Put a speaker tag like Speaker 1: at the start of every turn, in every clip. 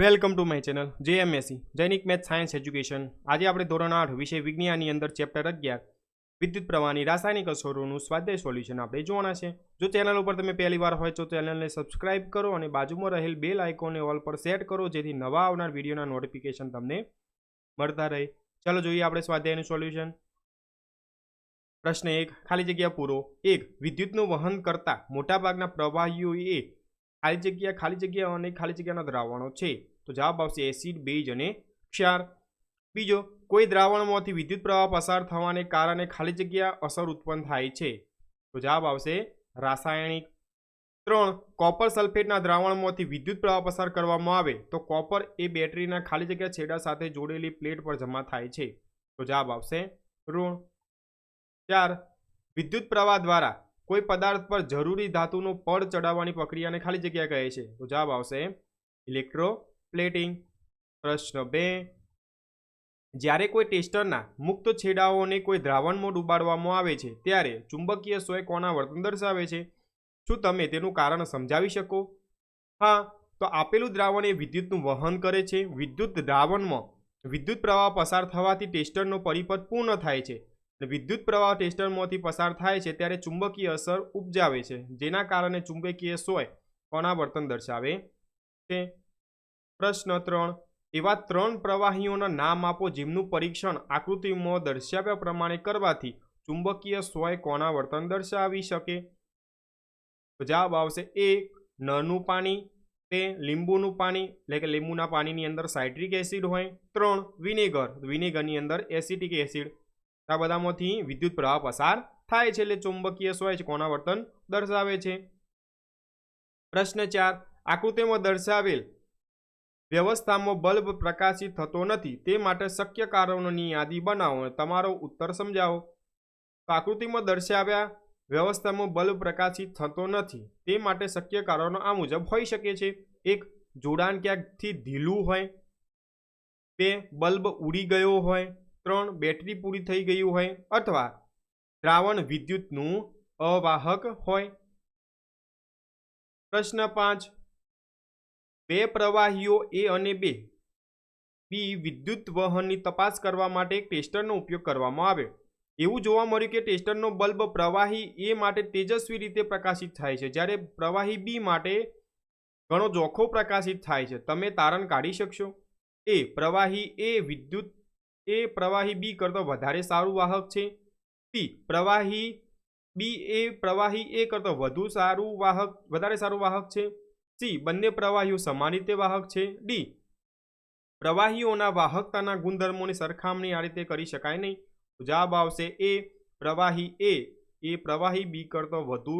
Speaker 1: Welcome to my channel, JMSC, Jainik math science education. આજે આપણે ધોરણ આઠ વિષય વિજ્ઞાનની અંદર ચેપ્ટર અગિયાર, વિદ્યુત પ્રવાહની રાસાયણિક અસરોનું સ્વાધ્યાય સોલ્યુશન આપણે જોવાના છે. જો ચેનલ ઉપર તમે પહેલી વાર હોય તો ચેનલને સબસ્ક્રાઇબ કરો અને બાજુમાં રહેલ બેલ આઇકોનને ઓલ પર સેટ કરો, જેથી નવા આવનાર વિડીયોના નોટિફિકેશન તમને મળતા રહે. ચાલો જોઈએ આપણે સ્વાધ્યાયનું સોલ્યુશન. પ્રશ્ન એક, ખાલી જગ્યા પૂરો. એક, વિદ્યુતનું વહન કરતા મોટાભાગના પ્રવાહીઓ એ ખાલી જગ્યા ખાલી જગ્યા અને ખાલી જગ્યાના દ્રાવણો છે. તો જવાબ આવશે એસિડ, બેઝ અને ક્ષાર. બીજો, કોઈ દ્રાવણમાંથી વિદ્યુત પ્રવાહ પસાર થવાને કારણે ખાલી જગ્યા અસર ઉત્પન્ન થાય છે. તો જવાબ આવશે રાસાયણિક. ત્રણ, કોપર સલ્ફેટના દ્રાવણમાંથી વિદ્યુત પ્રવાહ પસાર કરવામાં આવે તો કોપર એ બેટરીના ખાલી જગ્યા છેડા સાથે જોડેલી પ્લેટ પર જમા થાય છે. તો જવાબ આવશે ઋણ. ચાર, વિદ્યુત પ્રવાહ દ્વારા કોઈ પદાર્થ પર જરૂરી ધાતુનું પડ ચડાવવાની પ્રક્રિયાને ખાલી જગ્યા કહે છે. તો જવાબ આવશે ઇલેક્ટ્રોપ્લેટિંગ. પ્રશ્ન બે. જ્યારે કોઈ ટેસ્ટરના મુક્ત છેડાઓને કોઈ દ્રાવણમાં ડૂબાડવામાં આવે છે, ત્યારે ચુંબકીય સોય કોના વર્તન દર્શાવે છે? શું તમે તેનું કારણ સમજાવી શકો? હા, તો આપેલું દ્રાવણ એ વિદ્યુતનું વહન કરે છે. વિદ્યુત દ્રાવણમાં વિદ્યુત પ્રવાહ પસાર થવાથી ટેસ્ટરનો પરિપથ પૂર્ણ થાય છે. વિદ્યુત પ્રવાહ ટેસ્ટરમાંથી પસાર થાય છે ત્યારે ચુંબકીય અસર ઉપજાવે છે, જેના કારણે ચુંબકીય સોય કોના વર્તન દર્શાવે છે. પ્રશ્ન ત્રણ, એવા ત્રણ પ્રવાહીઓના નામ આપો જેમનું પરીક્ષણ આકૃતિમાં દર્શાવ્યા પ્રમાણે કરવાથી ચુંબકીય સોય કોના વર્તન દર્શાવી શકે. જવાબ આવશે એક, નળનું પાણી, બે, લીંબુનું પાણી, એટલે કે લીંબુના પાણીની અંદર સાઇટ્રિક એસિડ હોય, ત્રણ, વિનેગર, વિનેગરની અંદર એસિટિક એસિડ આ બધામાંથી વિદ્યુત પ્રવાહ પસાર થાય છે એટલે ચુંબકીય સ્વય છે કોના વર્તન દર્શાવે છે. પ્રશ્ન ચાર, આકૃતિમાં દર્શાવેલ વ્યવસ્થામાં બલ્બ પ્રકાશિત થતો નથી, તે માટે શક્ય કારણોની યાદી બનાવો અને તમારો ઉત્તર સમજાવો. આકૃતિમાં દર્શાવ્યા વ્યવસ્થામાં બલ્બ પ્રકાશિત થતો નથી, તે માટે શક્ય કારણો આ મુજબ હોઈ શકે છે. એક, જોડાણ ક્યાંકથી ઢીલું હોય. બે, બલ્બ ઉડી ગયો હોય. ત્રણ બેટરી પૂરી થઈ ગયું હોય અથવા દ્રાવણ વિદ્યુતનું અવાહક હોય. પ્રશ્ન પાંચ. બે પ્રવાહીઓ એ અને બે બી વિદ્યુત વહનની તપાસ કરવા માટે ટેસ્ટરનો ઉપયોગ કરવામાં આવ્યો એવું જોવા મળ્યું કે ટેસ્ટરનો બલ્બ પ્રવાહી એ માટે તેજસ્વી રીતે પ્રકાશિત થાય છે. જ્યારે પ્રવાહી બી માટે ઘણો જોખો પ્રકાશિત થાય છે. તમે તારણ કાઢી શકશો. એ પ્રવાહી એ વિદ્યુત એ પ્રવાહી બી કરતાં વધારે સારું વાહક છે. બી પ્રવાહી બી એ પ્રવાહી એ કરતાં વધુ સારું વાહક, વધારે સારું વાહક છે. સી, બંને પ્રવાહીઓ સમાન રીતે વાહક છે. ડી, પ્રવાહીઓના વાહકતાના ગુણધર્મોની સરખામણી આ રીતે કરી શકાય નહીં. જવાબ આવશે એ, પ્રવાહી એ એ પ્રવાહી બી કરતો વધુ,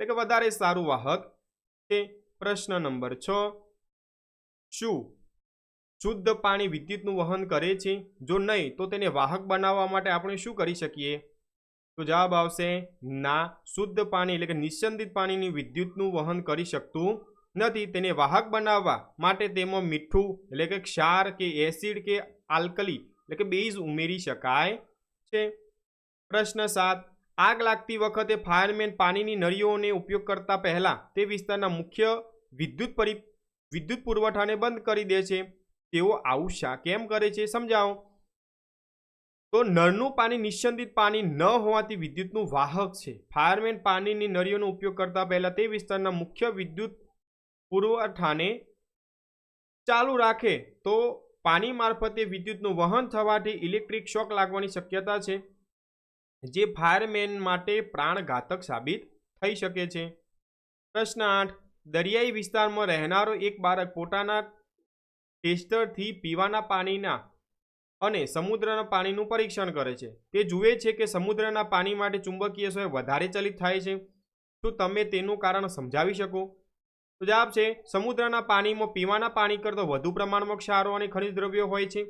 Speaker 1: એટલે કે વધારે સારું વાહક છે. પ્રશ્ન નંબર છ, શું શુદ્ધ પાણી વિદ્યુતનું વહન કરે છે? જો નહીં, તો તેને વાહક બનાવવા માટે આપણે શું કરી શકીએ? તો જવાબ આવશે, ના, શુદ્ધ પાણી એટલે કે નિસ્યંદિત પાણીની વિદ્યુતનું વહન કરી શકતું નથી. તેને વાહક બનાવવા માટે તેમાં મીઠું એટલે કે ક્ષાર કે એસિડ કે આલ્કલી એટલે કે બેઝ ઉમેરી શકાય છે. પ્રશ્ન સાત, આગ લાગતી વખતે ફાયરમેન પાણીની નળીઓને ઉપયોગ કરતા પહેલા તે વિસ્તારના મુખ્ય વિદ્યુત પરિ, વિદ્યુત પુરવઠાને બંધ કરી દે છે. તેઓ આવું શા, કેમ કરે છે સમજાવો? તો નળનું પાણી નિસ્યંદિત પાણી ન હોવાથી વિદ્યુતનું વાહક છે. ફાયરમેન પાણીની નળીઓનો ઉપયોગ કરતા પહેલા તે વિસ્તારના મુખ્ય વિદ્યુત પુરવઠાને ચાલુ રાખે. તો પાણી મારફતે વિદ્યુતનું વહન થવાથી ઇલેક્ટ્રિક શોક લાગવાની શક્યતા છે, જે ફાયરમેન માટે પ્રાણઘાતક સાબિત થઈ શકે છે. પ્રશ્ન આઠ. દરિયાઈ વિસ્તારમાં રહેનારો એક બાળક પોતાના ટેસ્ટરથી પીવાના પાણીના અને સમુદ્રના પાણીનું પરીક્ષણ કરે છે. તે જુએ છે કે સમુદ્રના પાણી માટે ચુંબકીય સોય વધારે ચલિત થાય છે. શું તમે તેનું કારણ સમજાવી શકો? તો જવાબ છે, સમુદ્રના પાણીમાં પીવાના પાણી કરતાં વધુ પ્રમાણમાં ક્ષારો અને ખનિજ દ્રવ્યો હોય છે.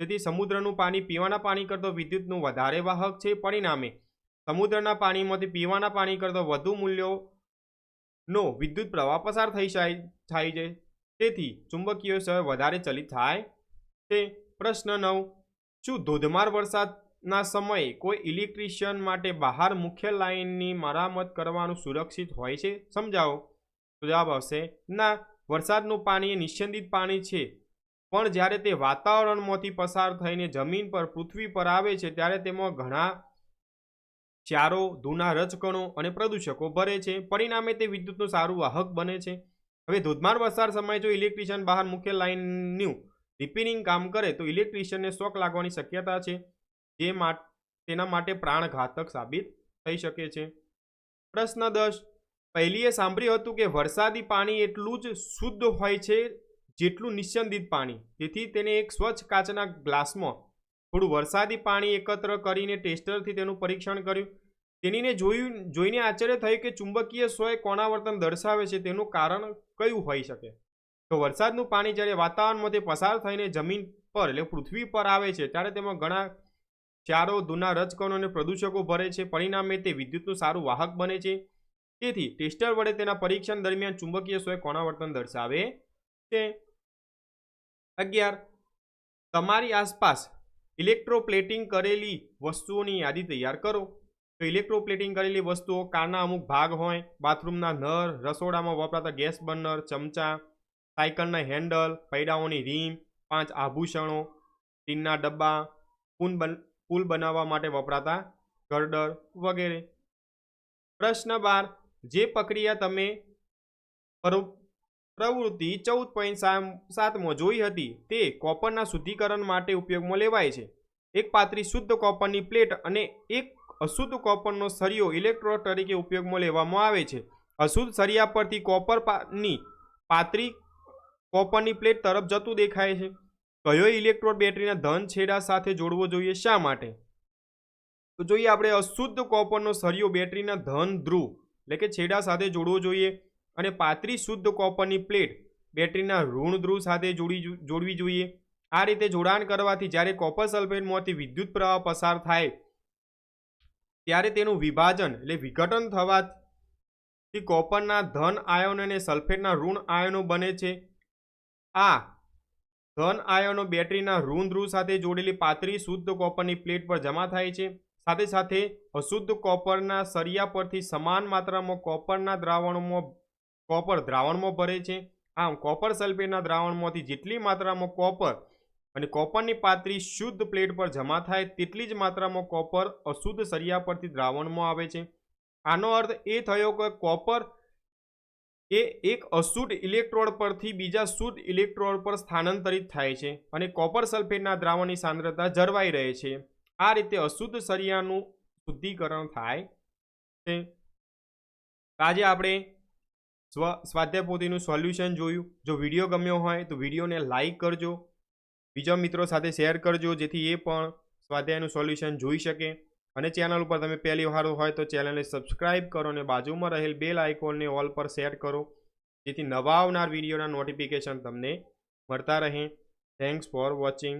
Speaker 1: તેથી સમુદ્રનું પાણી પીવાના પાણી કરતાં વિદ્યુતનું વધારે વાહક છે. પરિણામે, સમુદ્રના પાણીમાંથી પીવાના પાણી કરતાં વધુ મૂલ્યોનો વિદ્યુત પ્રવાહ પસાર થઈ જાય થાય છે. તેથી ચુંબકીય સહ વધારે ચલિત થાય છે પ્રશ્ન નવ. શું ધોધમાર વરસાદના સમયે કોઈ ઇલેક્ટ્રિશિયન માટે બહાર મુખ્ય લાઇનની મરામત કરવાનું સુરક્ષિત હોય છે? સમજાવો. જવાબ આવશે, ના, વરસાદનું પાણી એ નિશ્ચંદિત પાણી છે. પણ જ્યારે તે વાતાવરણમાંથી પસાર થઈને જમીન પર, પૃથ્વી પર આવે છે, ત્યારે તેમાં ઘણા ક્ષારો, ધૂના રજકણો અને પ્રદૂષકો ભરે છે. પરિણામે તે વિદ્યુતનું સારું વાહક બને છે. હવે ધોધમાર વરસાદ સમયે જો ઇલેક્ટ્રિશિયન બહાર મુખ્ય લાઇનનું રિપેરિંગ કામ કરે, તો ઇલેક્ટ્રિશિયનને શોક લાગવાની શક્યતા છે, જે તેના માટે પ્રાણઘાતક સાબિત થઈ શકે છે. પ્રશ્ન દસ, પહેલીએ સાંભળ્યું હતું કે વરસાદી પાણી એટલું જ શુદ્ધ હોય છે, જેટલું નિસ્યંદિત પાણી. તેથી તેને એક સ્વચ્છ કાચના ગ્લાસમાં થોડું વરસાદી પાણી એકત્ર કરીને ટેસ્ટરથી તેનું પરીક્ષણ કર્યું. તેનીને જોયું, જોઈને આશ્ચર્ય થયું કે ચુંબકીય સ્વય કોણાવર્તન દર્શાવે છે, તેનું કારણ કયું હોઈ શકે? તો વરસાદનું પાણી જ્યારે વાતાવરણમાંથી પસાર થઈને જમીન પર એટલે પૃથ્વી પર આવે છે, ત્યારે તેમાં ઘણા ચારો ધૂના રજકણો અને પ્રદૂષકો ભરે છે, પરિણામે તે વિદ્યુતનું સારું વાહક બને છે. તેથી ટેસ્ટર વડે તેના પરીક્ષણ દરમિયાન ચુંબકીય સ્વય કોણાવર્તન દર્શાવે છે. અગિયાર. તમારી આસપાસ ઇલેક્ટ્રોપ્લેટિંગ કરેલી વસ્તુઓની યાદી તૈયાર કરો. ઇલેક્ટ્રોપ્લેટિંગ કરેલી વસ્તુઓ કારના અમુક ભાગ હોય, બાથરૂમના નળ રસોડામાં વપરાતા ગેસ બર્નર, ચમચા, સાયકલના હેન્ડલ, પૈડાઓની રીમ, પાંચ આભૂષણો, ટીનના ડબ્બા પૂન બન પુલ બનાવવા માટે વપરાતા ગરડર વગેરે. પ્રશ્ન બાર, જે પ્રક્રિયા તમે પ્રવૃત્તિ ચૌદ પોઈન્ટ સાતમાં જોઈ હતી, તે કોપરના શુદ્ધિકરણ માટે ઉપયોગમાં લેવાય છે. એક પાતળી શુદ્ધ કોપરની પ્લેટ અને એક અશુદ્ધ કોપરનો સરિયો ઇલેક્ટ્રોડ તરીકે ઉપયોગમાં લેવામાં આવે છે. અશુદ્ધ સરિયા પરથી કોપર પાની પાતળી કોપરની પ્લેટ તરફ જતું દેખાય છે. કયો ઇલેક્ટ્રોડ બેટરીના ધન છેડા સાથે જોડવો જોઈએ શા માટે? તો જોઈએ આપણે અશુદ્ધ કોપરનો સરિયો બેટરીના ધન ધ્રુવ એટલે કે છેડા સાથે જોડવો જોઈએ અને પાતળી શુદ્ધ કોપરની પ્લેટ બેટરીના ઋણ ધ્રુવ સાથે જોડી જોડવી જોઈએ. આ રીતે જોડાણ કરવાથી જ્યારે કોપર સલ્ફેટમાંથી વિદ્યુત પ્રવાહ પસાર થાય ત્યારે તેનું વિભાજન એટલે વિઘટન થવાથી કોપરના ધન આયનો અને સલ્ફેટના ઋણ આયનો બને છે. આ ધન આયનો બેટરીના ઋણ ધ્રુવ સાથે જોડેલી પાતળી શુદ્ધ કોપરની પ્લેટ પર જમા થાય છે. સાથે સાથે અશુદ્ધ કોપરના સરિયા પરથી સમાન માત્રામાં કોપરના દ્રાવણમાં, કોપર દ્રાવણમાં ભરે છે. આમ કોપર સલ્ફેટના દ્રાવણમાંથી જેટલી માત્રામાં કોપર અને કોપરની પાતળી શુદ્ધ પ્લેટ પર જમા થાય તેટલી જ માત્રામાં કોપર અશુદ્ધ સરિયા પરથી દ્રાવણમાં આવે છે. આનો અર્થ એ થયો કે કોપર એ એક અશુદ્ધ ઇલેક્ટ્રોડ પરથી બીજા શુદ્ધ ઇલેક્ટ્રોડ પર સ્થાનાંતરિત થાય છે અને કોપર સલ્ફેટના દ્રાવણની સાંદ્રતા જળવાઈ રહે છે. આ રીતે અશુદ્ધ સરિયાનું શુદ્ધિકરણ થાય છે. આજે આપણે સ્વ, સ્વાધ્યાય પોથીનું સોલ્યુશન જોયું. જો વીડિયો ગમ્યો હોય તો વિડીયોને લાઈક કરજો. બીજા મિત્રો સાથે શેર કરજો, જેથી એ પણ સ્વાધ્યાયનું સોલ્યુશન જોઈ શકે. અને ચેનલ ઉપર તમે પહેલી વાર હોય તો ચેનલને સબસ્ક્રાઇબ કરો અને બાજુમાં રહેલ બેલ આઇકોનને ઓલ પર શેર કરો. જેથી નવા આવનાર વિડીયોના નોટિફિકેશન તમને મળતા રહે. Thanks for watching